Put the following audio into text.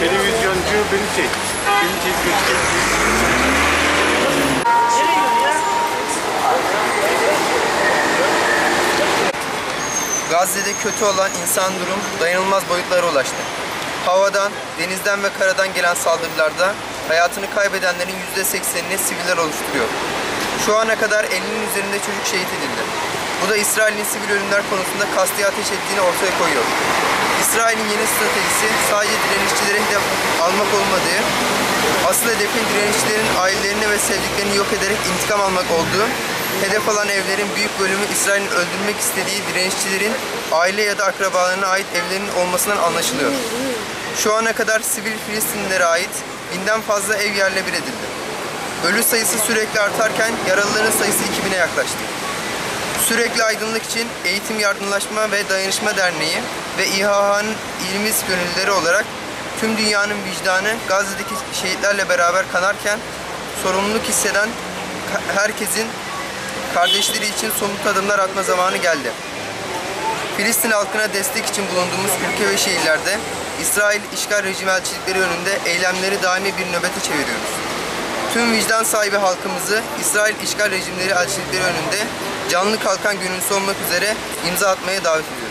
Televizyoncu beni çek. Beni çek, beni çek. Gazze'de kötü olan insan durum dayanılmaz boyutlara ulaştı. Havadan, denizden ve karadan gelen saldırılarda hayatını kaybedenlerin %80'ini siviller oluşturuyor. Şu ana kadar 50'nin üzerinde çocuk şehit edildi. Bu da İsrail'in sivil ölümler konusunda kasti ateş ettiğini ortaya koyuyor. İsrail'in yeni stratejisi sadece direnişçilere hedef almak olmadığı, asıl hedefin direnişçilerin ailelerini ve sevdiklerini yok ederek intikam almak olduğu, hedef alan evlerin büyük bölümü İsrail'in öldürmek istediği direnişçilerin aile ya da akrabalarına ait evlerinin olmasından anlaşılıyor. Şu ana kadar sivil Filistinlilere ait binden fazla ev yerle bir edildi. Ölü sayısı sürekli artarken yaralıların sayısı 2000'e yaklaştı. Sürekli Aydınlık için Eğitim Yardımlaşma ve Dayanışma Derneği ve İHH'nın ilmiz gönüllüleri olarak tüm dünyanın vicdanı Gazze'deki şehitlerle beraber kanarken sorumluluk hisseden herkesin kardeşleri için somut adımlar atma zamanı geldi. Filistin halkına destek için bulunduğumuz ülke ve şehirlerde İsrail işgal rejimi elçilikleri önünde eylemleri daimi bir nöbete çeviriyoruz. Tüm vicdan sahibi halkımızı İsrail işgal rejimleri elçilikleri önünde canlı kalkan gönüllüsü olmak üzere imza atmaya davet ediyoruz.